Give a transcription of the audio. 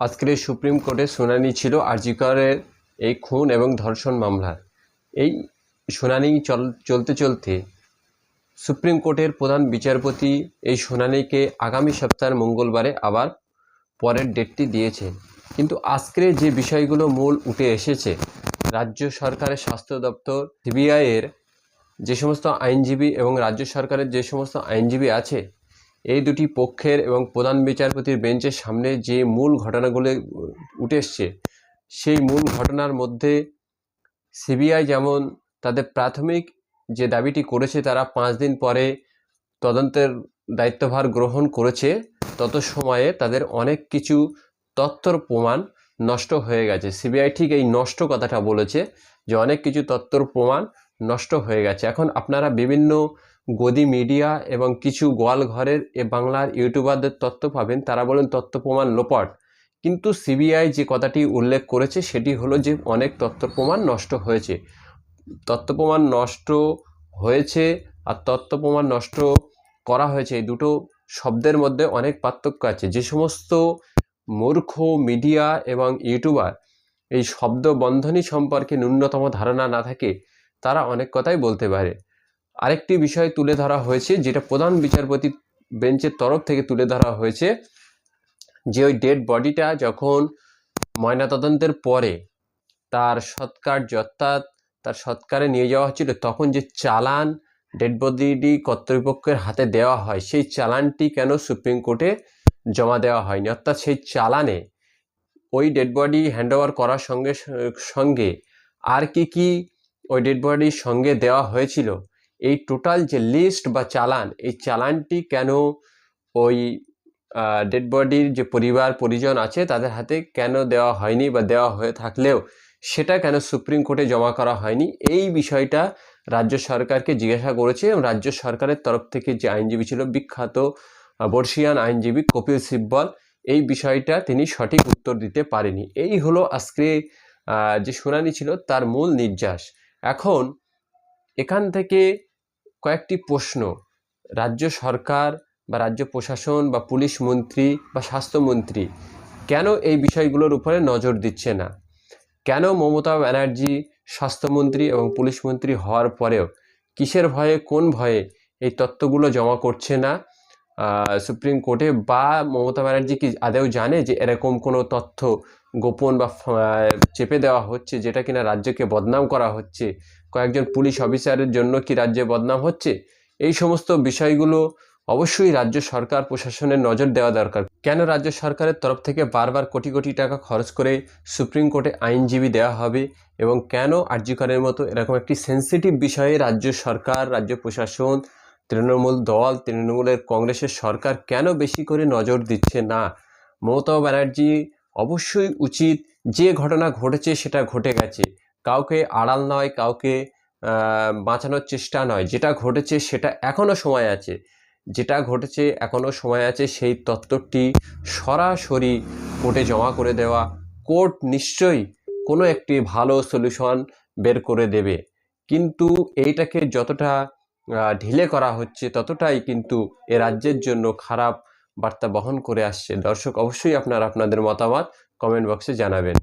আজকের সুপ্রিম কোর্টে শুনানি ছিল আরজিকরের এই খুন এবং ধর্ষণ মামলার। এই শুনানি চল, চলতে চলতে সুপ্রিম কোর্টের প্রধান বিচারপতি এই শুনানিকে আগামী সপ্তাহের মঙ্গলবারে আবার পরের ডেটটি দিয়েছে। কিন্তু আজকের যে বিষয়গুলো মূল উঠে এসেছে, রাজ্য সরকারের স্বাস্থ্য দপ্তর, সিবিআইয়ের যে সমস্ত আইনজীবী এবং রাজ্য সরকারের যে সমস্ত আইনজীবী আছে এই দুটি পক্ষের এবং প্রধান বিচারপতির বেঞ্চের সামনে যে মূল ঘটনাগুলো উঠে এসছে, সেই মূল ঘটনার মধ্যে সিবিআই যেমন তাদের প্রাথমিক যে দাবিটি করেছে তারা পাঁচ দিন পরে তদন্তের দায়িত্বভার গ্রহণ করেছে, তত সময়ে তাদের অনেক কিছু তথ্যর প্রমাণ নষ্ট হয়ে গেছে। সিবিআই ঠিক এই নষ্ট কথাটা বলেছে যে অনেক কিছু তথ্যর প্রমাণ নষ্ট হয়ে গেছে। এখন আপনারা বিভিন্ন গদি মিডিয়া এবং কিছু গোয়াল ঘরের এ বাংলার ইউটিউবারদের তথ্য পাবেন। তারা বলেন তথ্য প্রমাণ লোপট। কিন্তু সিবিআই যে কথাটি উল্লেখ করেছে, সেটি হলো যে অনেক তথ্য প্রমাণ নষ্ট হয়েছে। তথ্য প্রমাণ নষ্ট হয়েছে আর তথ্য প্রমাণ নষ্ট করা হয়েছে এই দুটো শব্দের মধ্যে অনেক পার্থক্য আছে। যে সমস্ত মূর্খ মিডিয়া এবং ইউটিউবার এই শব্দ বন্ধনী সম্পর্কে ন্যূনতম ধারণা না থাকে, তারা অনেক কথাই বলতে পারে। আরেকটি বিষয় তুলে ধরা হয়েছে, যেটা প্রধান বিচারপতি বেঞ্চের তরফ থেকে তুলে ধরা হয়েছে, যে ওই ডেড বডিটা যখন ময়নাতদন্তের পরে তার সৎকার্য অর্থাৎ তার সৎকারে নিয়ে যাওয়া হচ্ছিল, তখন যে চালান ডেড বডিটি কর্তৃপক্ষের হাতে দেওয়া হয়, সেই চালানটি কেন সুপ্রিম কোর্টে জমা দেওয়া হয়নি? অর্থাৎ সেই চালানে ওই ডেড বডি হ্যান্ড ওভার করার সঙ্গে সঙ্গে আর কি কি ওই ডেড বডির সঙ্গে দেওয়া হয়েছিল? এই টোটাল যে লিস্ট বা চালান, এই চালানটি কেন ওই ডেড বডির যে পরিবার, পরিজন আছে, তাদের হাতে কেন দেওয়া হয়নি বা দেওয়া হয়ে থাকলেও সেটা কেন সুপ্রিম কোর্টে জমা করা হয়নি? এই বিষয়টা রাজ্য সরকারকে জিজ্ঞাসা করেছে এবং রাজ্য সরকারের তরফ থেকে যে আইনজীবী ছিল, বিখ্যাত বর্ষিয়ান আইনজীবী কপিল সিব্বল, এই বিষয়টা তিনি সঠিক উত্তর দিতে পারেনি। এই হলো আজকে যে শুনানি ছিল, তার মূল নির্যাস। এখন এখান থেকে কয়েকটি প্রশ্ন। রাজ্য সরকার বা রাজ্য প্রশাসন বা পুলিশ মন্ত্রী বা স্বাস্থ্যমন্ত্রী কেন এই বিষয়গুলোর উপরে নজর দিচ্ছে না? কেন মমতা ব্যানার্জি স্বাস্থ্যমন্ত্রী এবং পুলিশ মন্ত্রী হওয়ার পরেও কিসের ভয়ে, কোন ভয়ে এই তত্ত্বগুলো জমা করছে না? সুপ্রিম কোর্টে বা মমতা ব্যানার্জি কি আদেও জানে যে এরকম কোনো তথ্য গোপন বা চেপে দেওয়া হচ্ছে যেটা কিনা রাজ্যকে বদনাম করা হচ্ছে? কয়েকজন পুলিশ অফিসারের জন্য কি রাজ্যে বদনাম হচ্ছে? এই সমস্ত বিষয়গুলো অবশ্যই রাজ্য সরকার প্রশাসনের নজর দেওয়া দরকার। কেন রাজ্য সরকারের তরফ থেকে বারবার কোটি কোটি টাকা খরচ করে সুপ্রিম কোর্টে আইনজীবী দেওয়া হবে এবং কেন আর্যিকরের মতো এরকম একটি সেন্সিটিভ বিষয়ে রাজ্য সরকার, রাজ্য প্রশাসন তৃণমূল দল, তৃণমূলের কংগ্রেসের সরকার কেন বেশি করে নজর দিচ্ছে না? মমতা ব্যানার্জি অবশ্যই উচিত যে ঘটনা ঘটেছে সেটা ঘটে গেছে। কাউকে আড়াল নয়, কাউকে বাঁচানোর চেষ্টা নয়। যেটা ঘটেছে সেটা এখনও সময় আছে। যেটা ঘটেছে এখনও সময় আছে সেই তত্ত্বটি সরাসরি কোর্টে জমা করে দেওয়া। কোর্ট নিশ্চয়ই কোনো একটি ভালো সলিউশন বের করে দেবে। কিন্তু এইটাকে যতটা ঢিলে করা হচ্ছে, ততটাই কিন্তু এ রাজ্যের জন্য খারাপ বার্তা বহন করে আসছে। দর্শক, অবশ্যই আপনারা, আপনাদের মতামত কমেন্ট বক্সে জানাবেন।